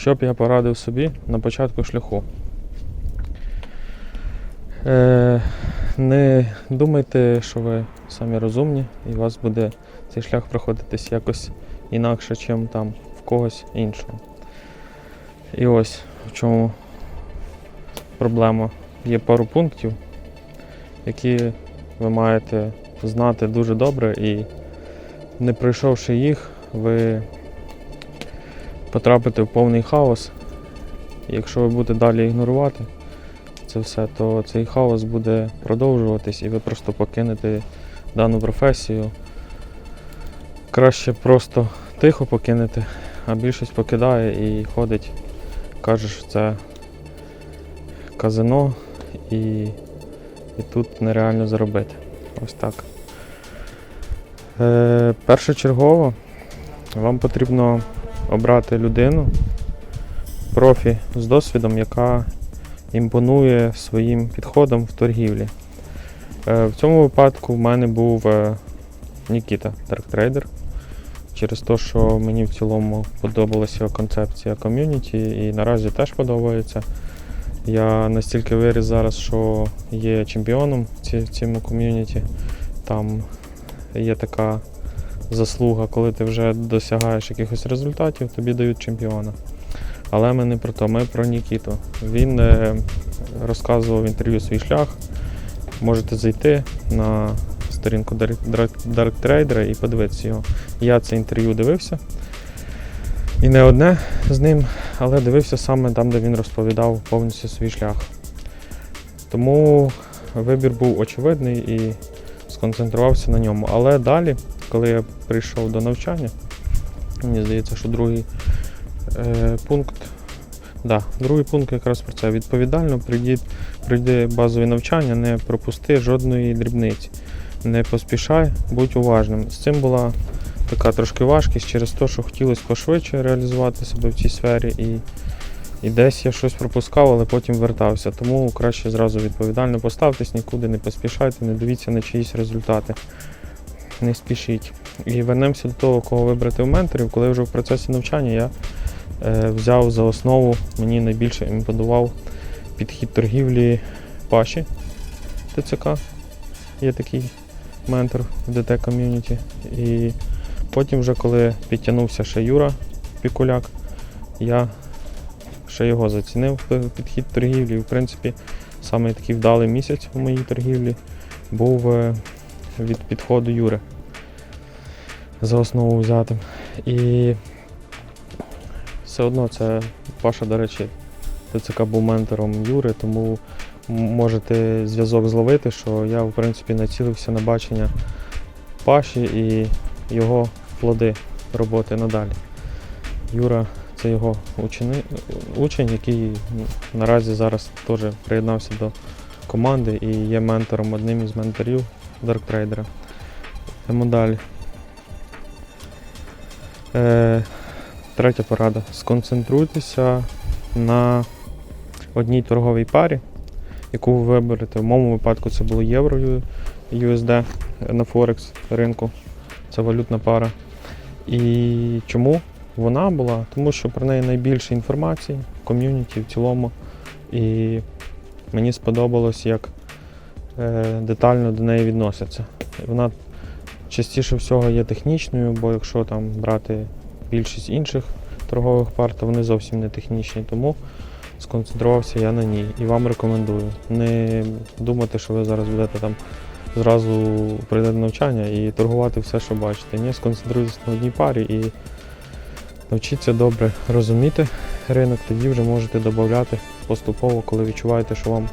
Що б я порадив собі на початку шляху? Е, не думайте, що ви самі розумні, і у вас буде цей шлях проходитись якось інакше, ніж там в когось іншого. І ось в чому проблема. Є пару пунктів, які ви маєте знати дуже добре, і не пройшовши їх, ви потрапите в повний хаос. Якщо ви будете далі ігнорувати це все, то цей хаос буде продовжуватись і ви просто покинете дану професію. Краще просто тихо покинете, а більшість покидає і ходить, каже, що це казино і, і тут нереально заробити. Ось так. Е, першочергово вам потрібно обрати людину, профі з досвідом, яка імпонує своїм підходом в торгівлі. Е, В цьому випадку в мене був е, Нікіта, Дарктрейдер. Через те, що мені в цілому подобалася концепція ком'юніті і наразі теж подобається. Я настільки виріс зараз, що є чемпіоном в цьому ком'юніті. Там є така заслуга, коли ти вже досягаєш якихось результатів, тобі дають чемпіона. Але ми не про то, ми про Нікіту. Він е, розказував в інтерв'ю свій шлях. Можете зайти на сторінку Dark, Trader і подивитися його. Я це інтерв'ю дивився. І не одне з ним, але дивився саме там, де він розповідав повністю свій шлях. Тому вибір був очевидний і сконцентрувався на ньому. Але далі, коли я прийшов до навчання, мені здається, що другий е, пункт. Да, другий пункт якраз про це. Відповідально прийди, базові навчання, не пропусти жодної дрібниці. Не поспішай, будь уважним. З цим була така трошки важкість через те, що хотілося пошвидше реалізувати себе в цій сфері. І, і десь я щось пропускав, але потім вертався. Тому краще зразу відповідально поставтесь, нікуди не поспішайте, не дивіться на чиїсь результати. Не спішіть. І вернемося до того, кого вибрати в менторів. Коли вже в процесі навчання я е, взяв за основу, мені найбільше імпонував підхід торгівлі Паші ТЦК. Є такий ментор в ДТ ком'юніті. І потім, вже коли підтягнувся ще Юра Пікуляк, я ще його зацінив підхід торгівлі. В принципі, саме такий вдалий місяць у моїй торгівлі був е, від підходу Юри за основу взятим. І все одно це Паша, до речі, ТЦК був ментором Юри, тому можете зв'язок зловити, що я в принципі націлився на бачення Паші і його плоди роботи надалі. Юра це його учени, учень, який наразі зараз теж приєднався до команди і є ментором, одним із менторів Дарктрейдера. Йдемо далі. Е, третя порада. Сконцентруйтеся на одній торговій парі, яку ви виберете. В моєму випадку це було євро USD на Форекс ринку. Це валютна пара. І чому вона була? Тому що про неї найбільше інформації в ком'юніті в цілому. І мені сподобалось, як е, детально до неї відносяться. Вона частіше всього є технічною, бо якщо там брати більшість інших торгових пар, то вони зовсім не технічні. Тому сконцентрувався я на ній і вам рекомендую. Не думати, що ви зараз будете там зразу прийдете на навчання і торгувати все, що бачите. Ні, сконцентруйтесь на одній парі і навчіться добре розуміти ринок, тоді вже можете додати поступово, коли відчуваєте, що вам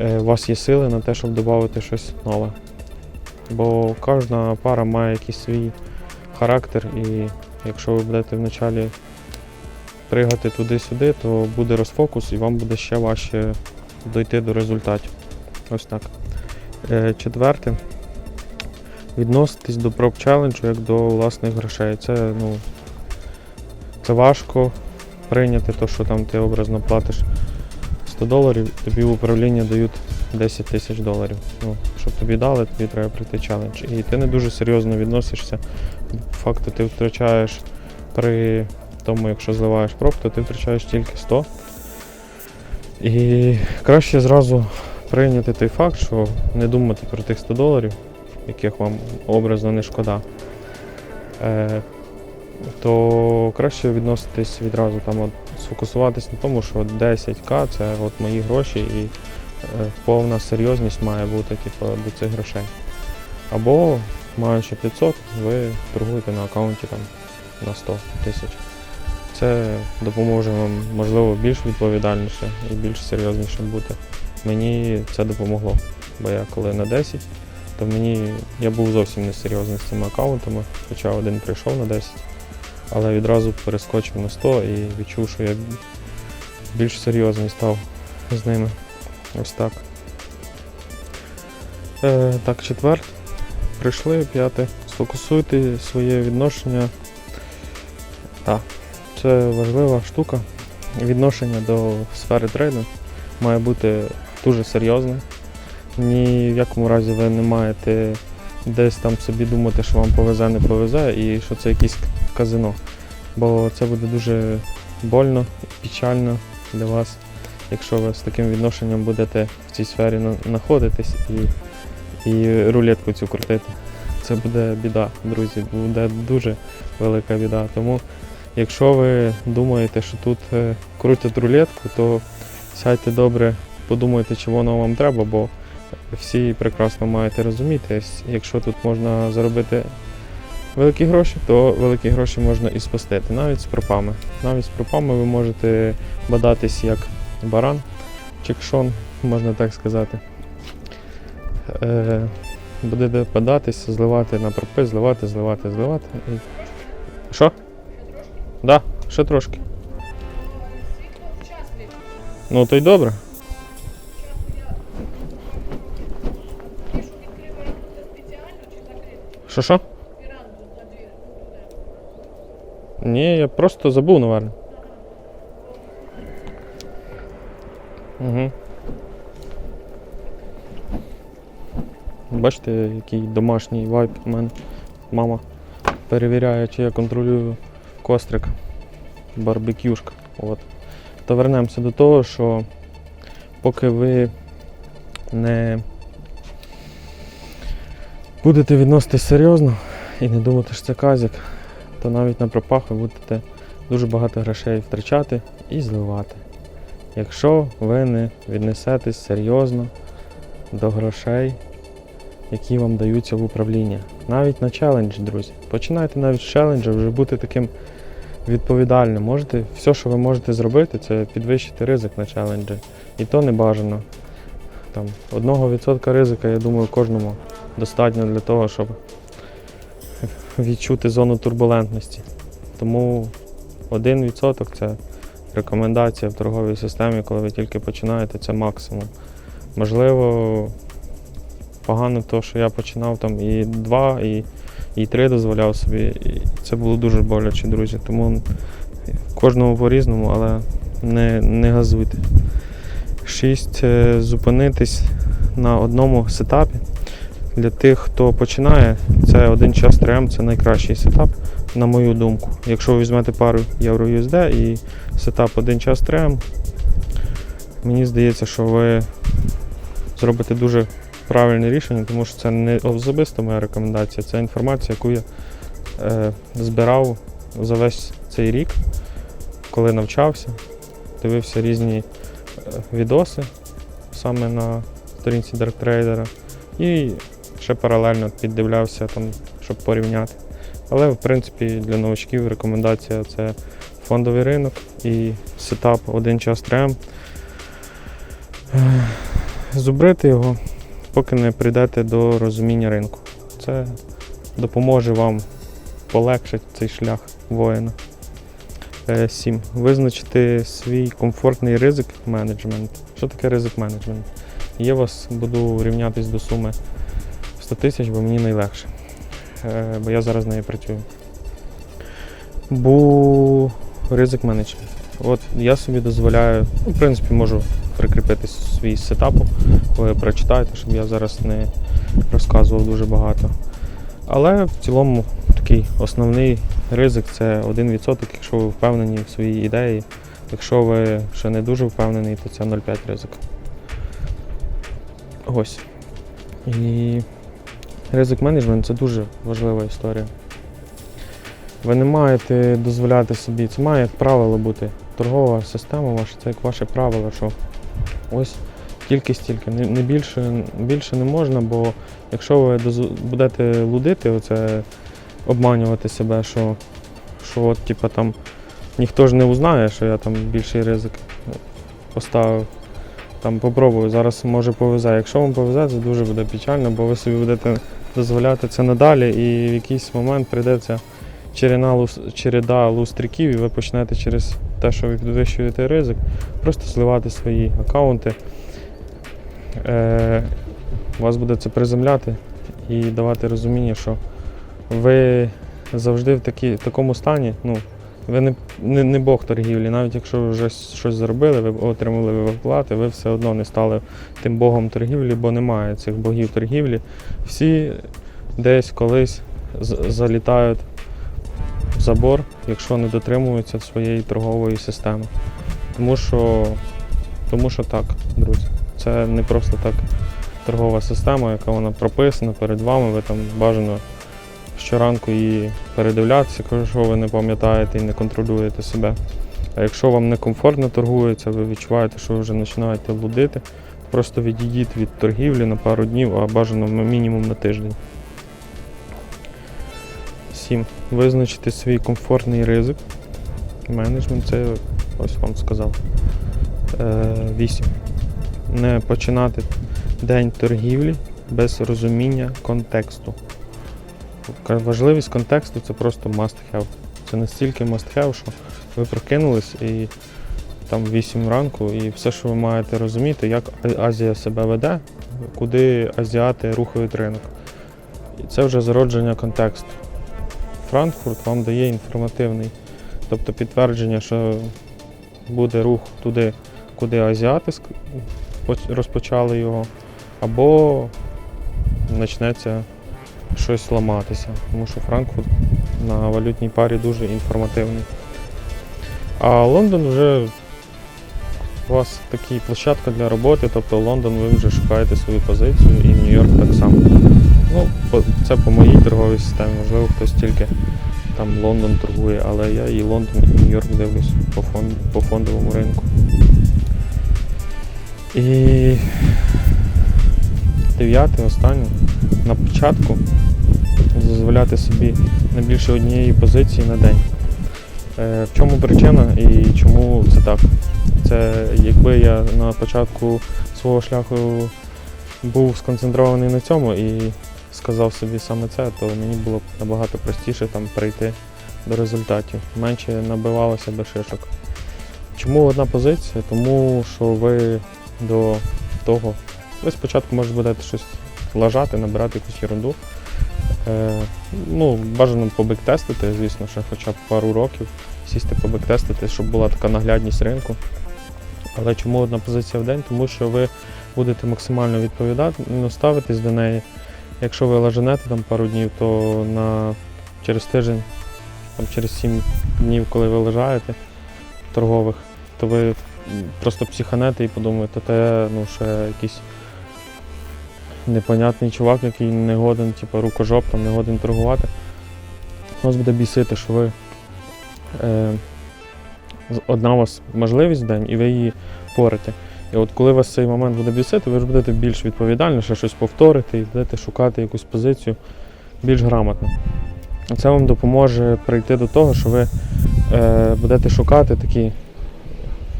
е, у вас є сили на те, щоб додати щось нове. Бо кожна пара має якийсь свій характер, і якщо ви будете вначалі пригати туди-сюди, то буде розфокус і вам буде ще важче дойти до результатів. Ось так. Е, Четверте. Відноситись до проб челенджу як до власних грошей. Це, ну, це важко прийняти, то, що там ти образно платиш 100 доларів, тобі в управління дають 10 тисяч доларів. Ну, щоб тобі дали, тобі треба пройти челендж. І ти не дуже серйозно відносишся. Факту ти втрачаєш при Тому якщо зливаєш проф, то ти втрачаєш тільки 100. І краще зразу прийняти той факт, що не думати про тих 100 доларів, яких вам образно не шкода. То краще відноситись відразу там, от, сфокусуватись на тому, що 10к це от мої гроші і е, повна серйозність має бути типу, до цих грошей. Або маючи 500, ви торгуєте на аккаунті там, на 100 тисяч. Це допоможе вам, можливо, більш відповідальніше і більш серйозніше бути. Мені це допомогло. Бо я коли на 10, то мені я був зовсім не серйозний з цими аккаунтами, хоча один прийшов на 10, але відразу перескочив на 100 і відчув, що я більш серйозний став з ними. Ось так. Е, так, четвер. Прийшли, п'яте. Сфокусуйте своє відношення. Так, це важлива штука. Відношення до сфери трейду має бути дуже серйозне. Ні в якому разі ви не маєте десь там собі думати, що вам повезе, не повезе, і що це якесь казино. Бо це буде дуже больно і печально для вас, якщо ви з таким відношенням будете в цій сфері знаходитись і, і рулетку цю крутити. Це буде біда, друзі, буде дуже велика біда. Тому якщо ви думаєте, що тут е, крутять рулетку, то сядьте добре, подумайте, чи воно вам треба, бо всі прекрасно маєте розуміти, якщо тут можна заробити великі гроші, то великі гроші можна і спустити, навіть з пропами. Навіть з пропами ви можете бадатись як баран, чекшон, можна так сказати. Е, будете податися, зливати на пропи, зливати, зливати, зливати. Що? Да, ще трошки. Ну то й добре. Що що? Ні, я просто забув, напевно. Угу. Бачите, який домашній вайб у мене. Мама перевіряє, чи я контролюю кострик. Барбекюшка. От. То вернемося до того, що поки ви не будете відноситись серйозно і не думати, що це казик, то навіть на пропах ви будете дуже багато грошей втрачати і зливати. Якщо ви не віднесетесь серйозно до грошей, які вам даються в управління. Навіть на челендж, друзі. Починайте навіть з челенджа вже бути таким відповідальним. Можете, все, що ви можете зробити, це підвищити ризик на челенджі. І то не бажано. Там, одного відсотка ризика, я думаю, кожному достатньо для того, щоб відчути зону турбулентності. Тому 1% це рекомендація в торговій системі, коли ви тільки починаєте, це максимум. Можливо, погано то, що я починав там і 2, і, і 3 дозволяв собі. І це було дуже боляче, друзі. Тому кожному по-різному, але не, не газуйте. 6. Зупинитись на одному сетапі. Для тих, хто починає, це один час 3М, це найкращий сетап, на мою думку. Якщо ви візьмете пару євро USD і сетап один час 3М, мені здається, що ви зробите дуже правильне рішення, тому що це не особисто моя рекомендація, це інформація, яку я е, збирав за весь цей рік, коли навчався, дивився різні е, відоси саме на сторінці Trader і ще паралельно піддивлявся, там, щоб порівняти. Але в принципі для новачків рекомендація це фондовий ринок і сетап один час 3М. Е, Зубрити його, поки не прийдете до розуміння ринку. Це допоможе вам полегшити цей шлях воїна. 7. Визначити свій комфортний ризик менеджмент. Що таке ризик менеджмент? Я вас буду рівнятись до суми 100 тисяч, бо мені найлегше. Е, Бо я зараз з нею працюю. Бо ризик менеджмент. От я собі дозволяю, ну, в принципі, можу прикріпити свій сетапу, ви прочитаєте, щоб я зараз не розказував дуже багато. Але в цілому такий основний ризик це 1%, якщо ви впевнені в своїй ідеї. Якщо ви ще не дуже впевнений, то це 0,5 ризик. Ось. І ризик менеджмент це дуже важлива історія. Ви не маєте дозволяти собі, це має як правило бути. Торгова система ваша, це як ваше правило, що ось тільки стільки, не, більше, більше не можна, бо якщо ви будете лудити, оце обманювати себе, що, що от, типа, там ніхто ж не узнає, що я там більший ризик поставив. Там попробую, зараз може повезе. Якщо вам повезе, це дуже буде печально, бо ви собі будете дозволяти це надалі, і в якийсь момент прийдеться черена череда лустриків, і ви почнете через те, що ви підвищуєте ризик, просто зливати свої аккаунти. Е, вас буде це приземляти і давати розуміння, що ви завжди в такі, такому стані, ну, ви не, не, не Бог торгівлі, навіть якщо вже щось заробили, ви отримали виплати, ви все одно не стали тим Богом торгівлі, бо немає цих богів торгівлі. Всі десь колись залітають в забор, якщо не дотримуються своєї торгової системи. Тому що, тому що так, друзі, це не просто так торгова система, яка вона прописана перед вами, ви там бажано щоранку її передивлятися, якщо ви не пам'ятаєте і не контролюєте себе. А якщо вам некомфортно торгується, ви відчуваєте, що ви вже починаєте лудити, просто відійдіть від торгівлі на пару днів, а бажано мінімум на тиждень. 7. Визначити свій комфортний ризик. Менеджмент це ось вам сказав. 8. Не починати день торгівлі без розуміння контексту. Ка- Важливість контексту це просто must have. Це настільки must have, що ви прокинулись і там 8 ранку, і все, що ви маєте розуміти, як Азія себе веде, куди азіати рухають ринок. І це вже зародження контексту. Франкфурт вам дає інформативний, тобто підтвердження, що буде рух туди, куди азіати розпочали його, або почнеться щось ламатися, тому що Франкфурт на валютній парі дуже інформативний. А Лондон вже у вас такий площадка для роботи, тобто Лондон ви вже шукаєте свою позицію і Нью-Йорк так само. Ну, це по моїй торговій системі, можливо, хтось тільки там Лондон торгує, але я і Лондон, і Нью-Йорк дивлюсь по, фон, по фондовому ринку. І дев'яте, останнє. На початку дозволяти собі не більше однієї позиції на день. Е, В чому причина і чому це так? Це якби я на початку свого шляху був сконцентрований на цьому і сказав собі саме це, то мені було б набагато простіше там прийти до результатів. Менше набивалося до шишок. Чому одна позиція? Тому що ви до того, ви спочатку може будете щось лажати, набирати якусь ерунду. Е, ну, бажано побек-тестити, звісно, ще хоча б пару років, сісти побек-тестити, щоб була така наглядність ринку. Але чому одна позиція в день? Тому що ви будете максимально відповідати, ну, ставитись до неї. Якщо ви лажанете там пару днів, то на, через тиждень, там, через 7 днів, коли ви лежаєте торгових, то ви просто психанете і подумаєте, я ну, ще якийсь непонятний чувак, який не годен, типу, рукожоп, там, не годен торгувати. Вас буде бісити, що ви е, одна у вас можливість в день, і ви її порите. І от коли вас цей момент буде бісити, ви ж будете більш відповідальніше щось повторити і будете шукати якусь позицію більш грамотно. Це вам допоможе прийти до того, що ви е, будете шукати такі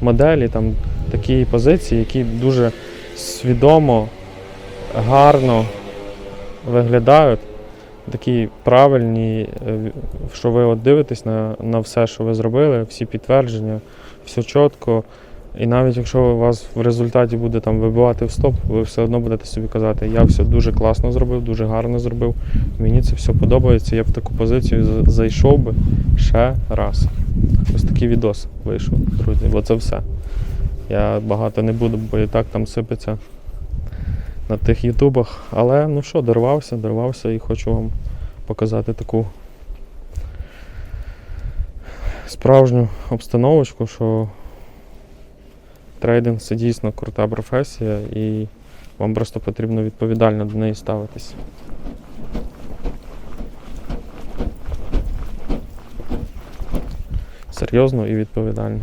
моделі, там, такі позиції, які дуже свідомо, гарно виглядають, такі правильні, е, що ви от дивитесь на, на все, що ви зробили, всі підтвердження, все чітко. І навіть якщо у вас в результаті буде там вибивати в стоп, ви все одно будете собі казати, я все дуже класно зробив, дуже гарно зробив. Мені це все подобається, я в таку позицію зайшов би ще раз. Ось такий відос вийшов, друзі, бо це все. Я багато не буду, бо і так там сипеться на тих ютубах. Але ну що, дорвався, дорвався і хочу вам показати таку справжню обстановочку, що трейдинг це дійсно крута професія і вам просто потрібно відповідально до неї ставитись. Серйозно і відповідально.